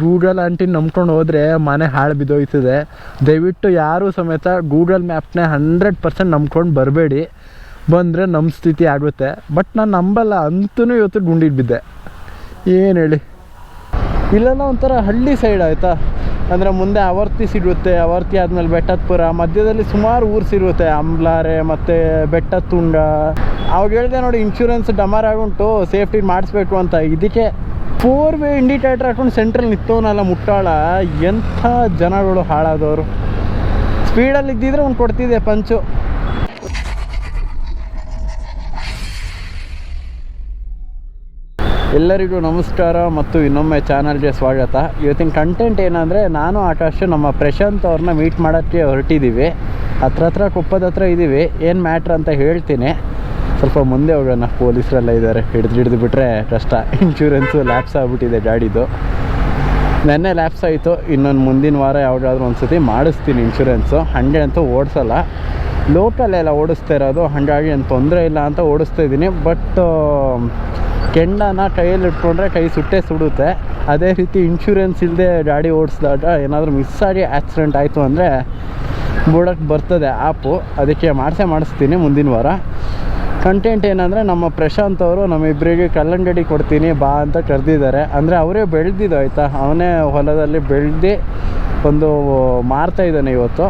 Google aunty ನಂಬ್ಕೊಂಡು ಹೋದರೆ ಮನೆ ಹಾಳು ಬಿದ್ದೋಯ್ತದೆ. ದಯವಿಟ್ಟು ಯಾರೂ ಸಮೇತ ಗೂಗಲ್ ಮ್ಯಾಪ್ನೇ ಹಂಡ್ರೆಡ್ ಪರ್ಸೆಂಟ್ ನಂಬ್ಕೊಂಡು ಬರಬೇಡಿ. ಬಂದರೆ ನಮ್ಮ ಸ್ಥಿತಿ ಆಗುತ್ತೆ. ಬಟ್ ನಾನು ನಂಬಲ್ಲ ಅಂತೂ ಇವತ್ತು ಗುಂಡಿಗೆ ಬಿದ್ದೆ. ಏನು ಹೇಳಿ? ಇಲ್ಲೆಲ್ಲ ಒಂಥರ ಹಳ್ಳಿ ಸೈಡ್ ಆಯಿತಾ? ಅಂದರೆ ಮುಂದೆ ಅವರ್ತಿ ಸಿಗುತ್ತೆ. ಅವರ್ತಿ ಆದಮೇಲೆ ಬೆಟ್ಟದಪುರ ಮಧ್ಯದಲ್ಲಿ ಸುಮಾರು ಊರು ಸಿಗುತ್ತೆ. ಅಂಬ್ಲಾರೆ ಮತ್ತು ಬೆಟ್ಟದ ತುಂಡ ಅವಾಗ ಹೇಳಿದೆ ನೋಡಿ ಇನ್ಶೂರೆನ್ಸ್ ಡಮಾರಾಗಿ ಉಂಟು. ಸೇಫ್ಟಿ ಮಾಡಿಸ್ಬೇಕು ಅಂತ. ಇದಕ್ಕೆ ಫೋರ್ ವೇ ಇಂಡಿಕೇಟರ್ ಹಾಕೊಂಡು ಸೆಂಟ್ರಲ್ಲಿ ನಿಂತವನಲ್ಲ ಮುಟ್ಟಾಳ, ಎಂಥ ಜನಗಳು ಹಾಳಾದವರು. ಸ್ಪೀಡಲ್ಲಿ ಇದ್ದಿದ್ರೆ ಒಂದು ಕೊಡ್ತಿದ್ದೆ ಪಂಚು. ಎಲ್ಲರಿಗೂ ನಮಸ್ಕಾರ ಮತ್ತು ಇನ್ನೊಮ್ಮೆ ಚಾನಲ್ಗೆ ಸ್ವಾಗತ. ಇವತ್ತಿನ ಕಂಟೆಂಟ್ ಏನಂದರೆ, ನಾನು ಆಕಾಶ್, ನಮ್ಮ ಪ್ರಶಾಂತ್ ಅವ್ರನ್ನ ಮೀಟ್ ಮಾಡೋಕ್ಕೆ ಹೊರಟಿದ್ದೀವಿ ಹತ್ರ ಹತ್ರ ಕುಪ್ಪದ ಹತ್ರ ಇದ್ದೀವಿ ಏನು ಮ್ಯಾಟ್ರ್ ಅಂತ ಹೇಳ್ತೀನಿ. ಸ್ವಲ್ಪ ಮುಂದೆ ಹೋಗೋಣ. ಪೊಲೀಸರೆಲ್ಲ ಇದ್ದಾರೆ ಹಿಡಿದು ಹಿಡಿದು ಬಿಟ್ಟರೆ ಕಷ್ಟ. ಇನ್ಶೂರೆನ್ಸು ಲ್ಯಾಪ್ಸ್ ಆಗಿಬಿಟ್ಟಿದೆ ಗಾಡಿದು. ನೆನ್ನೆ ಲ್ಯಾಪ್ಸ್ ಆಯಿತು. ಇನ್ನೊಂದು ಮುಂದಿನ ವಾರ ಯಾವುದಾದ್ರೂ ಒಂದು ಸತಿ ಮಾಡಿಸ್ತೀನಿ ಇನ್ಶೂರೆನ್ಸು ಹಂಡ್ರೆಡ್ ಅಂತೂ ಓಡಿಸಲ್ಲ. ಲೋಕಲೆಲ್ಲ ಓಡಿಸ್ತಾ ಇರೋದು. ಹಾಗಾಗಿ ಏನು ತೊಂದರೆ ಇಲ್ಲ ಅಂತ ಓಡಿಸ್ತಾ ಇದ್ದೀನಿ. ಬಟ್ ಕೆಂಡನ ಕೈಯಲ್ಲಿ ಇಟ್ಕೊಂಡ್ರೆ ಕೈ ಸುಟ್ಟೇ ಸುಡುತ್ತೆ. ಅದೇ ರೀತಿ ಇನ್ಶೂರೆನ್ಸ್ ಇಲ್ಲದೆ ಗಾಡಿ ಓಡಿಸಿದಾಗ ಏನಾದರೂ ಮಿಸ್ ಆಗಿ ಆಕ್ಸಿಡೆಂಟ್ ಆಯಿತು ಅಂದರೆ ಮೂಡಕ್ಕೆ ಬರ್ತದೆ ಆ್ಯಪು ಅದಕ್ಕೆ ಮಾಡಿಸೇ ಮಾಡಿಸ್ತೀನಿ ಮುಂದಿನ ವಾರ. ಕಂಟೆಂಟ್ ಏನಂದರೆ ನಮ್ಮ ಪ್ರಶಾಂತ್ ಅವರು ನಮ್ಮಿಬ್ಬರಿಗೆ ಕಲ್ಲಂಗಡಿ ಕೊಡ್ತೀನಿ, ಬಾ ಅಂತ ಕರೆದಿದ್ದಾರೆ. ಅಂದರೆ ಅವರೇ ಬೆಳೆದಿದ್ದು ಆಯಿತಾ? ಅವನೇ ಹೊಲದಲ್ಲಿ ಬೆಳೆದು ಒಂದು ಮಾರ್ತಾ ಇದ್ದಾನೆ ಇವತ್ತು.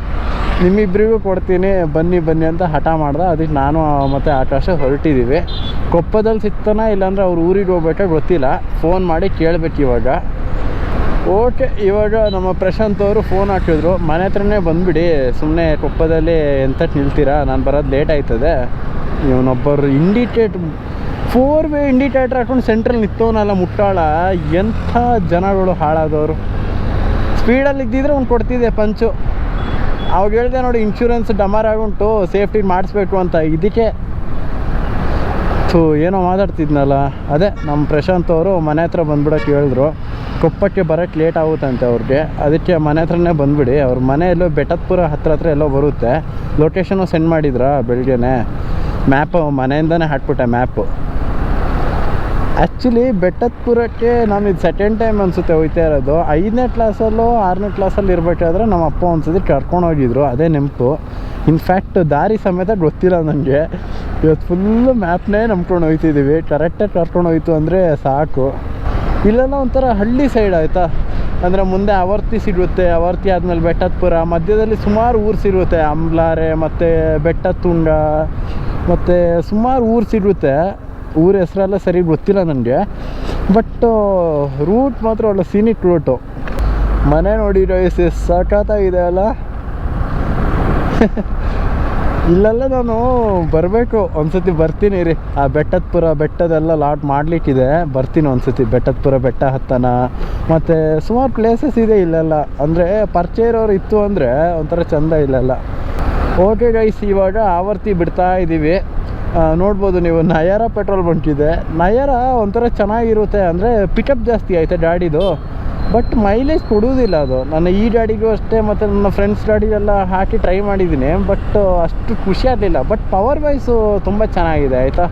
ನಿಮ್ಮಿಬ್ಬರಿಗೂ ಕೊಡ್ತೀನಿ, ಬನ್ನಿ ಬನ್ನಿ ಅಂತ ಹಠ ಮಾಡ್ದೆ. ಅದಕ್ಕೆ ನಾನು ಮತ್ತು ಆಕಾಶ ಹೊರಟಿದ್ದೀವಿ ಕೊಪ್ಪದಲ್ಲಿ ಸಿಗ್ತಾನ ಇಲ್ಲಾಂದ್ರೆ ಅವ್ರು ಊರಿಗೆ ಹೋಗ್ಬೇಕಾ ಗೊತ್ತಿಲ್ಲ. ಫೋನ್ ಮಾಡಿ ಕೇಳಬೇಕು ಇವಾಗ. ಓಕೆ ಇವಾಗ ನಮ್ಮ ಪ್ರಶಾಂತ್ ಅವರು ಫೋನ್ ಹಾಕಿದ್ರು. ಮನೆ ಹತ್ರನೇ ಬಂದುಬಿಡಿ. ಸುಮ್ಮನೆ ಕೊಪ್ಪದಲ್ಲಿ ಎಂತ ನಿಲ್ತೀರಾ? ನಾನು ಬರೋದು ಲೇಟ್ ಆಯ್ತದೆ. ಇವನೊಬ್ಬರು ಇಂಡಿಕೇಟ್ ಫೋರ್ ವೇ ಇಂಡಿಕೇಟರ್ ಹಾಕೊಂಡು ಸೆಂಟ್ರಲ್ ನಿಂತವನಲ್ಲ ಮುಟ್ಟಾಳ. ಎಂಥ ಜನಗಳು ಹಾಳಾದವರು. ಸ್ಪೀಡಲ್ಲಿ ಇದ್ದಿದ್ರೆ ಅವ್ನು ಕೊಡ್ತಿದ್ದೆ ಪಂಚು. ಅವಾಗ ಹೇಳಿದೆ ನೋಡಿ ಇನ್ಶೂರೆನ್ಸ್ ಡಮಾರ್ ಉಂಟು ಸೇಫ್ಟಿ ಮಾಡಿಸ್ಬೇಕು ಅಂತ. ಇದಕ್ಕೆ ಥೂ, ಏನೋ ಮಾತಾಡ್ತಿದ್ನಲ್ಲ. ಅದೇ, ನಮ್ಮ ಪ್ರಶಾಂತ್ ಅವರು ಮನೆ ಹತ್ರ ಬಂದ್ಬಿಡೋಕ್ಕೆ ಹೇಳಿದ್ರು. ಕೊಪ್ಪಕ್ಕೆ ಬರೋಕ್ಕೆ ಲೇಟ್ ಆಗುತ್ತಂತೆ ಅವ್ರಿಗೆ. ಅದಕ್ಕೆ ಮನೆ ಹತ್ರನೇ ಬಂದುಬಿಡಿ. ಅವ್ರ ಮನೆ ಎಲ್ಲೋ ಬೆಟ್ಟದಪುರ ಹತ್ರ ಹತ್ರ ಎಲ್ಲೋ ಬರುತ್ತೆ. ಲೊಕೇಶನು ಸೆಂಡ್ ಮಾಡಿದ್ರಾ ಬೆಳಗ್ಗೆನೆ? ಮ್ಯಾಪು, ಮನೆಯಿಂದನೇ ಹಾಕ್ಬಿಟ್ಟೆ ಮ್ಯಾಪು. ಆ್ಯಕ್ಚುಲಿ ಬೆಟ್ಟದಪುರಕ್ಕೆ ನಾನು ಇದು ಸೆಕೆಂಡ್ ಟೈಮ್ ಅನಿಸುತ್ತೆ ಹೋಯ್ತಾ ಇರೋದು. ಐದನೇ ಕ್ಲಾಸಲ್ಲೂ ಆರನೇ ಕ್ಲಾಸಲ್ಲಿ ಇರಬೇಕಾದ್ರೆ ನಮ್ಮ ಅಪ್ಪ ಒಂದ್ಸತಿ ಕರ್ಕೊಂಡು ಹೋಗಿದ್ರು, ಅದೇ ನೆನಪು. ಇನ್ಫ್ಯಾಕ್ಟ್ ದಾರಿ ಸಮೇತ ಗೊತ್ತಿಲ್ಲ ನನಗೆ ಇವತ್ತು ಫುಲ್ಲು ಮ್ಯಾಪ್ನೇ ನಂಬ್ಕೊಂಡು ಹೋಗ್ತಿದ್ದೀವಿ ಕರೆಕ್ಟಾಗಿ ಕರ್ಕೊಂಡು ಹೋಯ್ತು ಅಂದರೆ ಸಾಕು. ಇಲ್ಲೆಲ್ಲ ಒಂಥರ ಹಳ್ಳಿ ಸೈಡ್ ಆಯಿತಾ? ಅಂದರೆ ಮುಂದೆ ಆವರ್ತಿ ಸಿಗುತ್ತೆ, ಆವರ್ತಿ ಆದಮೇಲೆ ಬೆಟ್ಟದಪುರ ಮಧ್ಯದಲ್ಲಿ ಸುಮಾರು ಊರು ಸಿಗುತ್ತೆ ಅಂಬ್ಲಾರೆ ಮತ್ತು ಬೆಟ್ಟದ ತುಂಡ ಮತ್ತು ಸುಮಾರು ಊರು ಸಿಗುತ್ತೆ. ಊರ ಹೆಸರೆಲ್ಲ ಸರಿ ಗೊತ್ತಿಲ್ಲ ನನಗೆ. ಬಟ್ ರೂಟ್ ಮಾತ್ರ ಒಳ್ಳೆ ಸೀನಿಕ್ ರೂಟು ಮನೆ ನೋಡಿ ರೈಸ್ ಸಖತ್ತಾಗಿದೆ ಅಲ್ಲ. ಇಲ್ಲೆಲ್ಲ ನಾನು ಬರಬೇಕು. ಒಂದ್ಸತಿ ಬರ್ತೀನಿ ರೀ ಆ ಬೆಟ್ಟದಪುರ ಬೆಟ್ಟದೆಲ್ಲ ಲಾಟ್ ಮಾಡಲಿಕ್ಕಿದೆ. ಬರ್ತೀನಿ ಒಂದ್ಸತಿ. ಬೆಟ್ಟದಪುರ ಬೆಟ್ಟ ಹತ್ತನ. ಮತ್ತು ಸುಮಾರು ಪ್ಲೇಸಸ್ ಇದೆ ಇಲ್ಲೆಲ್ಲ. ಅಂದರೆ ಪರಿಚಯ ಇರೋರು ಇತ್ತು ಅಂದರೆ ಒಂಥರ ಚಂದ ಇಲ್ಲೆಲ್ಲ. ಓಕೆ ಗೈಸ್ ಇವಾಗ ಆವರ್ತಿ ಬಿಡ್ತಾ ಇದ್ದೀವಿ ನೋಡ್ಬೋದು ನೀವು, ನಯರ ಪೆಟ್ರೋಲ್ ಬಂಕ್ ಇದೆ. ನಯರ ಒಂಥರ ಚೆನ್ನಾಗಿರುತ್ತೆ, ಅಂದರೆ ಪಿಕಪ್ ಜಾಸ್ತಿ ಐತೆ ಗಾಡಿದು. ಬಟ್ ಮೈಲೇಜ್ ಕೊಡುವುದಿಲ್ಲ ಅದು. ನನ್ನ ಈ ಗಾಡಿಗೂ ಅಷ್ಟೇ, ಮತ್ತು ನನ್ನ ಫ್ರೆಂಡ್ಸ್ ಗಾಡಿಗೆಲ್ಲ ಹಾಕಿ ಟ್ರೈ ಮಾಡಿದ್ದೀನಿ ಬಟ್ ಅಷ್ಟು ಖುಷಿ ಆಗಲಿಲ್ಲ. ಬಟ್ ಪವರ್ ವೈಸು ತುಂಬ ಚೆನ್ನಾಗಿದೆ, ಆಯಿತಾ?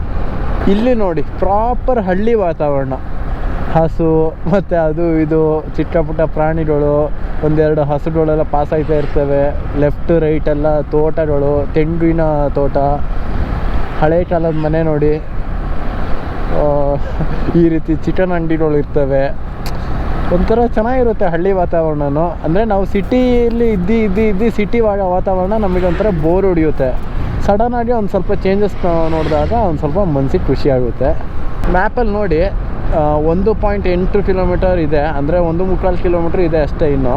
ಇಲ್ಲಿ ನೋಡಿ ಪ್ರಾಪರ್ ಹಳ್ಳಿ ವಾತಾವರಣ. ಹಸು, ಮತ್ತು ಅದು ಇದು ಚಿಕ್ಕ ಪುಟ್ಟ ಪ್ರಾಣಿಗಳು ಒಂದೆರಡು ಹಸುಗಳೆಲ್ಲ ಪಾಸ್ ಆಗ್ತಾ ಇರ್ತವೆ. ಲೆಫ್ಟ್ ರೈಟ್ ಎಲ್ಲ ತೋಟಗಳು, ತೆಂಗಿನ ತೋಟ, ಹಳೆ ಕಾಲದ ಮನೆ ನೋಡಿ. ಈ ರೀತಿ ಚಿಕನ್ ಅಂಡಿಗಳು ಇರ್ತವೆ. ಒಂಥರ ಚೆನ್ನಾಗಿರುತ್ತೆ ಹಳ್ಳಿ ವಾತಾವರಣನೂ. ಅಂದರೆ ನಾವು ಸಿಟಿಯಲ್ಲಿ ಇದ್ದು ಇದ್ದು ಇದ್ದು ಸಿಟಿ ವಾತಾವರಣ ನಮಗೆ ಒಂಥರ ಬೋರ್ ಹೊಡಿಯುತ್ತೆ. ಸಡನ್ನಾಗಿ ಒಂದು ಸ್ವಲ್ಪ ಚೇಂಜಸ್ ನೋಡಿದಾಗ ಒಂದು ಸ್ವಲ್ಪ ಮನಸ್ಸಿಗೆ ಖುಷಿಯಾಗುತ್ತೆ ಮ್ಯಾಪಲ್ಲಿ ನೋಡಿ ಒಂದು ಪಾಯಿಂಟ್ ಎಂಟು ಕಿಲೋಮೀಟರ್ ಇದೆ, ಅಂದರೆ ಒಂದು ಮುಕ್ಕಾಲು ಕಿಲೋಮೀಟ್ರ್ ಇದೆ ಅಷ್ಟೇ ಇನ್ನು.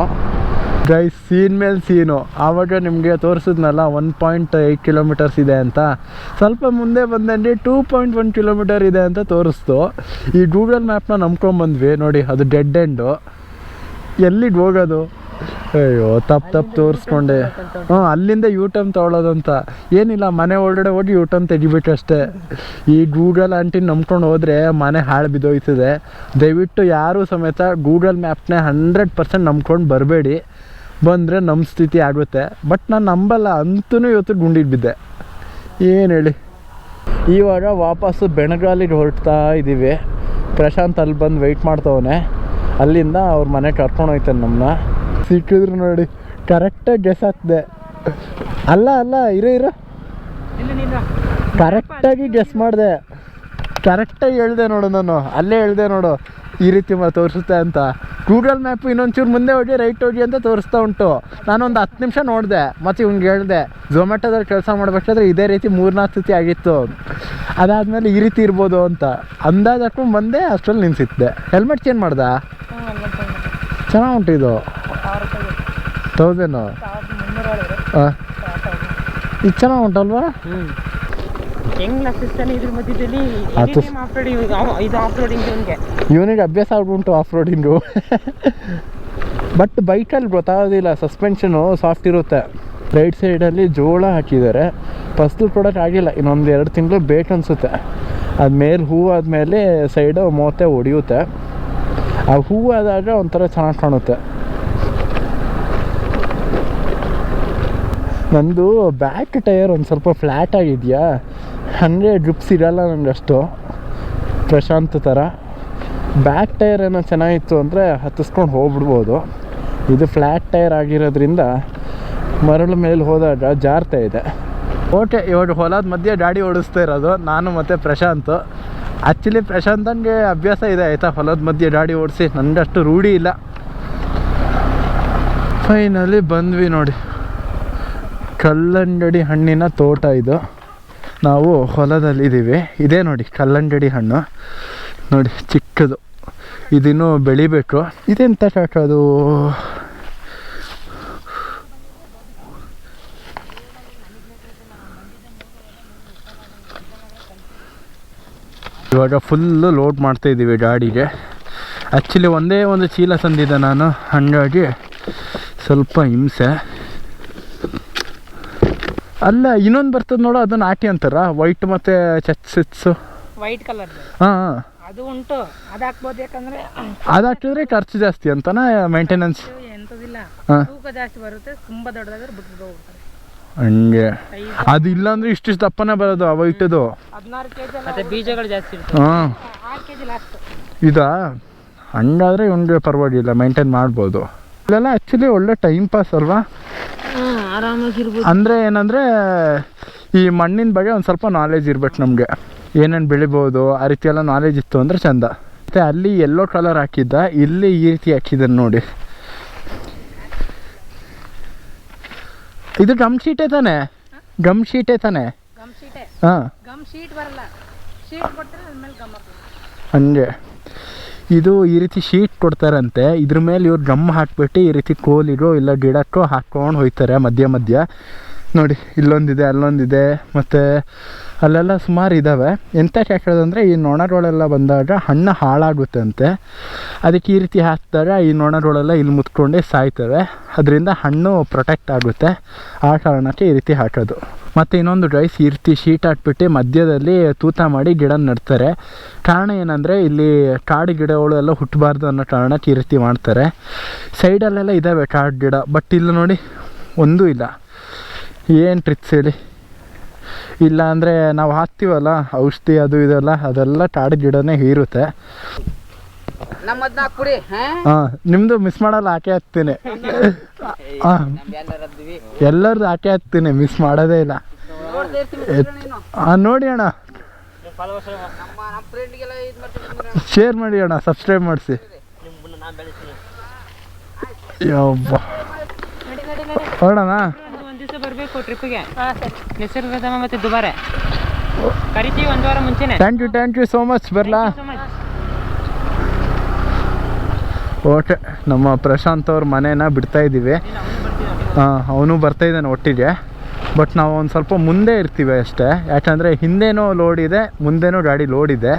ಗೈ ಸೀನ್ ಮೇಲೆ ಸೀನು. ಆವಾಗ ನಿಮಗೆ ತೋರಿಸಿದ್ನಲ್ಲ ಒನ್ ಪಾಯಿಂಟ್ ಏಯ್ಟ್ ಕಿಲೋಮೀಟರ್ಸ್ ಇದೆ ಅಂತ. ಸ್ವಲ್ಪ ಮುಂದೆ ಬಂದಂಗೆ ಟೂ ಪಾಯಿಂಟ್ ಒನ್ ಕಿಲೋಮೀಟರ್ ಇದೆ ಅಂತ ತೋರಿಸ್ತು. ಈ ಗೂಗಲ್ ಮ್ಯಾಪ್ನ ನಂಬ್ಕೊಂಬಂದ್ವಿ ನೋಡಿ, ಅದು ಡೆಡ್ ಎಂಡು ಎಲ್ಲಿಗೆ ಹೋಗೋದು? ಅಯ್ಯೋ, ತಪ್ಪು ತಪ್ಪು ತೋರಿಸ್ಕೊಂಡೆ. ಹ್ಞೂ, ಅಲ್ಲಿಂದ ಯೂ ಟರ್ನ್ ತೊಗೊಳೋದಂತ. ಏನಿಲ್ಲ, ಮನೆ ಒಳಗಡೆ ಹೋಗಿ ಯೂ ಟರ್ನ್ ತೆಗಿಬೇಕು ಅಷ್ಟೇ ಈ ಗೂಗಲ್ ಆಂಟಿ ನಂಬ್ಕೊಂಡು ಹೋದರೆ ಮನೆ ಹಾಳು ಬಿದ್ದೋಯ್ತದೆ. ದಯವಿಟ್ಟು ಯಾರೂ ಸಮೇತ ಗೂಗಲ್ ಮ್ಯಾಪ್ನೇ ಹಂಡ್ರೆಡ್ ಪರ್ಸೆಂಟ್ ನಂಬ್ಕೊಂಡು ಬರಬೇಡಿ. ಬಂದರೆ ನಮ್ಮ ಸ್ಥಿತಿ ಆಗುತ್ತೆ. ಬಟ್ ನಾನು ನಂಬಲ್ಲ ಅಂತೂ ಇವತ್ತು ಗುಂಡಿಗೆ ಬಿದ್ದೆ. ಏನು ಹೇಳಿ? ಇವಾಗ ವಾಪಸ್ಸು ಬೆಣಗಾಲಿಗೆ ಹೊರಡ್ತಾ ಇದ್ದೀವಿ ಪ್ರಶಾಂತ್ ಅಲ್ಲಿ ಬಂದು ವೆಯ್ಟ್ ಮಾಡ್ತವನೆ. ಅಲ್ಲಿಂದ ಅವ್ರ ಮನೆ ಕರ್ಕೊಂಡು ಹೋಯ್ತಾನೆ ನಮ್ಮನ್ನ ಸಿಕ್ಕಿದ್ರು ನೋಡಿ ಕರೆಕ್ಟಾಗಿ ಗೆಸ್ ಆಗ್ತದೆ. ಅಲ್ಲ ಅಲ್ಲ ಇರೋ ಇರೋ. ಕರೆಕ್ಟಾಗಿ ಗೆಸ್ ಮಾಡಿದೆ. ಕರೆಕ್ಟಾಗಿ ಹೇಳ್ದೆ ನೋಡು ನಾನು. ಅಲ್ಲೇ ಹೇಳ್ದೆ ನೋಡು. ಈ ರೀತಿ ತೋರಿಸುತ್ತೆ ಅಂತ. ಗೂಗಲ್ ಮ್ಯಾಪ್ ಇನ್ನೊಂಚೂರು ಮುಂದೆ ಹೋಗಿ ರೈಟ್ ಹೋಗಿ ಅಂತ ತೋರಿಸ್ತಾ ಉಂಟು. ನಾನೊಂದು ಹತ್ತು ನಿಮಿಷ ನೋಡಿದೆ. ಮತ್ತು ಇವ್ನಿಗೆ ಹೇಳಿದೆ ಝೊಮ್ಯಾಟೋದಲ್ಲಿ ಕೆಲಸ ಮಾಡಬೇಕಾದ್ರೆ ಇದೇ ರೀತಿ ಮೂರ್ನಾಲ್ಕು ಸತಿ ಆಗಿತ್ತು. ಅದಾದಮೇಲೆ ಈ ರೀತಿ ಇರ್ಬೋದು ಅಂತ. ಅಂದಾಜು ಹಾಕೊಂಡು ಬಂದೆ ಅಷ್ಟರಲ್ಲಿ ನಿನ್ಸಿದ್ದೆ ಹೆಲ್ಮೆಟ್ ಚೇಂಜ್ ಮಾಡ್ದಾ. ಚೆನ್ನಾಗಿ ಉಂಟು ಇದು. ತೌಸಂಡು? ಹಾಂ ಇದು ಚೆನ್ನಾಗಿ ಉಂಟಲ್ವಾ ಇವನ್ಗೆ ಅಭ್ಯಾಸ ಆಗ್ಬಿಟ್ಟು ಆಫ್ ರೋಡಿಂಗು ಬಟ್ ಬೈಕಲ್ಲಿ ಗೊತ್ತಾಗೋದಿಲ್ಲ ಸಸ್ಪೆನ್ಷನು ಸಾಫ್ಟ್ ಇರುತ್ತೆ. ರೈಟ್ ಸೈಡಲ್ಲಿ ಜೋಳ ಹಾಕಿದ್ದಾರೆ. ಫಸ್ಲು ಪ್ರಾಡಕ್ಟ್ ಆಗಿಲ್ಲ ಇನ್ನೊಂದು ಎರಡು ತಿಂಗಳು ಬೇಕು ಅನಿಸುತ್ತೆ. ಅದು ಮೇಲೆ ಹೂವು ಆದಮೇಲೆ ಸೈಡು ಮೂವತ್ತೆ ಹೊಡಿಯುತ್ತೆ ಆ ಹೂ ಆದಾಗ ಒಂಥರ ಚೆನ್ನಾಗಿ ಕಾಣುತ್ತೆ. ನಂದು ಬ್ಯಾಕ್ ಟೈರ್ ಒಂದು ಸ್ವಲ್ಪ ಫ್ಲ್ಯಾಟ್ ಆಗಿದೆಯಾ? ಹಾಗೆ ಡ್ರಿಪ್ಸ್ ಇರಲ್ಲ ನನಗೆ ಅಷ್ಟು ಪ್ರಶಾಂತ್ ಥರ ಬ್ಯಾಕ್ ಟೈರ್ ಏನೋ ಚೆನ್ನಾಗಿತ್ತು ಅಂದರೆ ಹತ್ತಿಸ್ಕೊಂಡು ಹೋಗ್ಬಿಡ್ಬೋದು. ಇದು ಫ್ಲ್ಯಾಟ್ ಟೈರ್ ಆಗಿರೋದ್ರಿಂದ ಮರಳು ಮೇಲೆ ಹೋದಾಗ ಜಾರ್ತಾ ಇದೆ. ಓಕೆ ಇವಾಗ ಹೊಲದ ಮಧ್ಯೆ ಗಾಡಿ ಓಡಿಸ್ತಾ ಇರೋದು. ನಾನು ಮತ್ತು ಪ್ರಶಾಂತ್. ಆ್ಯಕ್ಚುಲಿ ಪ್ರಶಾಂತನಿಗೆ ಅಭ್ಯಾಸ ಇದೆ, ಆಯಿತಾ? ಹೊಲದ ಮಧ್ಯೆ ಗಾಡಿ ಓಡಿಸಿ. ನನಗಷ್ಟು ರೂಢಿ ಇಲ್ಲ. ಫೈನಲಿ ಬಂದ್ವಿ ನೋಡಿ. ಕಲ್ಲಂಗಡಿ ಹಣ್ಣಿನ ತೋಟ ಇದು. ನಾವು ಹೊಲದಲ್ಲಿದ್ದೀವಿ. ಇದೇ ನೋಡಿ, ಕಲ್ಲಂಗಡಿ ಹಣ್ಣು. ನೋಡಿ, ಚಿಕ್ಕದು. ಇದಿನ್ನೂ ಬೆಳಿಬೇಕು. ಇದೆಂತ ಅದು? ಇವಾಗ ಫುಲ್ಲು ಲೋಡ್ ಮಾಡ್ತಾ ಇದ್ದೀವಿ ಗಾಡಿಗೆ. ಆ್ಯಕ್ಚುಲಿ ಒಂದೇ ಒಂದು ಚೀಲ ತಂದಿದ್ದೆ ನಾನು. ಹಾಗಾಗಿ ಸ್ವಲ್ಪ ಹಿಂಸೆ. ಅಲ್ಲ ಇನ್ನೊಂದು ಬರ್ತದೆ ನೋಡು ಅದನ್ನ ಆಟಿ ಅಂತಾರ. ವೈಟ್ ಮತ್ತೆ ಚಚ್ಸಿಟ್ಸು ವೈಟ್ ಕಲರ್ ಹಾಂ ಹಾಂ. ಅದು ಉಂಟು. ಅದು ಹಾಕ್ಬೋದು ಯಾಕಂದ್ರೆ ಅದು ಹಾಕಿದ್ರೆ ಖರ್ಚು ಜಾಸ್ತಿ ಅಂತನ ಮೇಂಟೆನೆನ್ಸ್ ಎಂತದಿಲ್ಲ. ಹಾ. ತೂಕ ಜಾಸ್ತಿ ಬರುತ್ತೆ ತುಂಬಾ ದೊಡ್ಡದಾದ್ರೆ ಬಿಟ್ಟು ಹೋಗ್ತಾರೆ ಹಂಗೆ. ಅದು ಇಲ್ಲಾಂದ್ರೆ ಇಷ್ಟಿಷ್ಟು ದಪ್ಪನೇ ಬರೋದು ಆ ವೈಟದು ಹದಿನಾರು ಕೆಜಿ ಮತ್ತೆ ಬೀಜಗಳು ಜಾಸ್ತಿ ಇರ್ತವೆ ಹಾಂ. ಆರು ಕೆಜಿ ಲಾಸ್ಟ್ ಇದಾ? ಹಂಗಾದ್ರೆ ಇವ್ನಿಗೆ ಪರವಾಗಿಲ್ಲ ಮೇಂಟೈನ್ ಮಾಡ್ಬೋದು. ಇಲ್ಲೆಲ್ಲ ಆ್ಯಕ್ಚುಲಿ ಒಳ್ಳೆ ಟೈಮ್ ಪಾಸ್ ಅಲ್ವಾ? ಆರಾಮಾಗಿರ್ಬೋದು. ಅಂದರೆ ಏನಂದರೆ ಈ ಮಣ್ಣಿನ ಬಗ್ಗೆ ಒಂದು ಸ್ವಲ್ಪ ನಾಲೆಜ್ ಇರ್ಬೇಕು ನಮಗೆ. ಏನೇನು ಬೆಳಿಬೋದು ಆ ರೀತಿ ಎಲ್ಲ ನಾಲೆಜ್ ಇತ್ತು ಅಂದರೆ ಚಂದ. ಮತ್ತು ಅಲ್ಲಿ ಎಲ್ಲೋ ಕಲರ್ ಹಾಕಿದ್ದ ಇಲ್ಲಿ ಈ ರೀತಿ ಹಾಕಿದ್ದಾನೆ ನೋಡಿ. ಇದು ಗಮ್ ಶೀಟೇ ತಾನೆ? ಗಮ್ ಶೀಟೇ ತಾನೆ? ಹಾಂ. ಹಂಗೆ. ಇದು ಈ ರೀತಿ ಶೀಟ್ ಕೊಡ್ತಾರಂತೆ. ಇದ್ರ ಮೇಲೆ ಇವ್ರು ಗಮ್ ಹಾಕ್ಬಿಟ್ಟು ಈ ರೀತಿ ಕೋಲಿಗೋ ಇಲ್ಲ ಗಿಡಕ್ಕೋ ಹಾಕ್ಕೊಂಡು ಹೋಯ್ತಾರೆ ಮಧ್ಯ ಮಧ್ಯ. ನೋಡಿ, ಇಲ್ಲೊಂದಿದೆ, ಅಲ್ಲೊಂದಿದೆ. ಮತ್ತು ಅಲ್ಲೆಲ್ಲ ಸುಮಾರು ಇದ್ದಾವೆ ಎಂಥ ಕೇಳೋದಂದರೆ ಈ ನೊಣಗಳೆಲ್ಲ ಬಂದಾಗ ಹಣ್ಣು ಹಾಳಾಗುತ್ತೆ ಅಂತೆ ಅದಕ್ಕೆ ಈ ರೀತಿ ಹಾಕಿದಾಗ ಈ ನೊಣಗಳೆಲ್ಲ ಇಲ್ಲಿ ಮುತ್ಕೊಂಡೆ ಸಾಯ್ತವೆ. ಅದರಿಂದ ಹಣ್ಣು ಪ್ರೊಟೆಕ್ಟ್ ಆಗುತ್ತೆ. ಆ ಕಾರಣಕ್ಕೆ ಈ ರೀತಿ ಹಾಕೋದು. ಮತ್ತು ಇನ್ನೊಂದು ಗೈಸ್ ಇರ್ತಿ ರೀತಿ ಶೀಟ್ ಹಾಕ್ಬಿಟ್ಟು ಮಧ್ಯದಲ್ಲಿ ತೂತ ಮಾಡಿ ಗಿಡ ನೆಡ್ತಾರೆ. ಕಾರಣ ಏನಂದರೆ ಇಲ್ಲಿ ಕಾಡು ಗಿಡಗಳು ಎಲ್ಲ ಹುಟ್ಟಬಾರ್ದು ಅನ್ನೋ ಕಾರಣಕ್ಕೆ ಈ ರೀತಿ ಮಾಡ್ತಾರೆ. ಸೈಡಲ್ಲೆಲ್ಲ ಇದ್ದಾವೆ ಕಾಡು ಗಿಡ ಬಟ್ ಇಲ್ಲಿ ನೋಡಿ ಒಂದೂ ಇಲ್ಲ. ಏನು ಟ್ರಿಕ್ಸ್ ಹೇಳಿ? ಇಲ್ಲ ಅಂದರೆ ನಾವು ಹಾಕ್ತೀವಲ್ಲ ಔಷಧಿ ಅದು ಇದೆಲ್ಲ ಅದೆಲ್ಲ ಕಾಡು ಗಿಡನೇ ಹೀರುತ್ತೆ. ನಮ್ಮದ್ ನಾಲ್ಕು ಕುಡಿ ಹಾಂ ನಿಮ್ಮದು ಮಿಸ್ ಮಾಡಲ್ಲ ಆಕೆ ಹಾಕ್ತೀನಿ. ಹಾಂ. ಎಲ್ಲರದ್ವಿ ಎಲ್ಲರದ್ದು ಆಕೆ ಹಾಕ್ತೀನಿ ಮಿಸ್ ಮಾಡೋದೇ ಇಲ್ಲ. ಹಾಂ ನೋಡಿ ಅಣ್ಣ. ಶೇರ್ ಮಾಡಿ ಅಣ್ಣ ಸಬ್ಸ್ಕ್ರೈಬ್ ಮಾಡಿಸಿ. ಯವ್ವ. ಹೊರಡೋಣ ಒಂದ್ ದಿವಸ ಬರ್ಬೇಕು ಟ್ರಿಪ್ಗೆ ನಿಸರ್ಗಧಾಮ ಮತ್ತೆ ದುಬಾರೆ. ಕರಿತೀವಿ ಒಂದ್ ವಾರ ಮುಂಚೆನೆ. Thank you thank you so much ಬರಲಾ? ಓಕೆ ನಮ್ಮ ಪ್ರಶಾಂತ್ ಅವ್ರ ಮನೇನ ಬಿಡ್ತಾ ಇದ್ದೀವಿ. ಹಾಂ ಅವನು ಬರ್ತಾ ಇದ್ದಾನೆ ಒಟ್ಟಿಗೆ. ಬಟ್ ನಾವು ಒಂದು ಸ್ವಲ್ಪ ಮುಂದೆ ಇರ್ತೀವಿ ಅಷ್ಟೇ. ಯಾಕಂದರೆ ಹಿಂದೆನೂ ಲೋಡ್ ಇದೆ ಮುಂದೆನೂ ಗಾಡಿ ಲೋಡ್ ಇದೆ.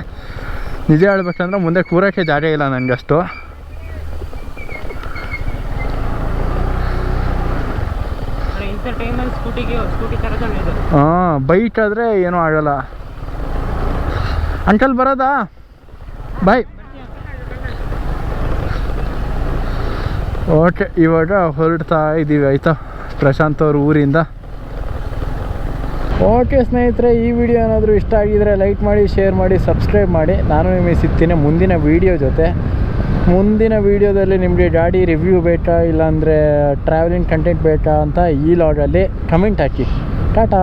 ನಿಜ ಹೇಳ್ಬೇಕಂದ್ರೆ ಮುಂದೆ ಕೂರೋಕ್ಕೆ ಜಾಗ ಇಲ್ಲ ನನಗಷ್ಟು ಹಾಂ ಬೈಕ್ ಆದರೆ ಏನೂ ಆಗಲ್ಲ. ಅಂಕಲ್ ಬರೋದಾ? ಬಾಯ್ ಓಕೆ, ಇವಾಗ ಹೊರಡ್ತಾ ಇದ್ದೀವಿ ಆಯಿತಾ? ಪ್ರಶಾಂತ್ ಅವ್ರ ಊರಿಂದ. ಓಕೆ ಸ್ನೇಹಿತರೆ, ಈ ವಿಡಿಯೋ ಏನಾದರೂ ಇಷ್ಟ ಆಗಿದರೆ ಲೈಕ್ ಮಾಡಿ, ಶೇರ್ ಮಾಡಿ, ಸಬ್ಸ್ಕ್ರೈಬ್ ಮಾಡಿ. ನಾನು ನಿಮಗೆ ಸಿಗ್ತೀನಿ ಮುಂದಿನ ವಿಡಿಯೋ ಜೊತೆ. ಮುಂದಿನ ವೀಡಿಯೋದಲ್ಲಿ ನಿಮಗೆ ಗಾಡಿ ರಿವ್ಯೂ ಬೇಕಾ, ಇಲ್ಲಾಂದರೆ ಟ್ರಾವೆಲಿಂಗ್ ಕಂಟೆಂಟ್ ಬೇಕಾ ಅಂತ ಈ ಲಾಗಲ್ಲಿ ಕಮೆಂಟ್ ಹಾಕಿ. ಟಾಟಾ!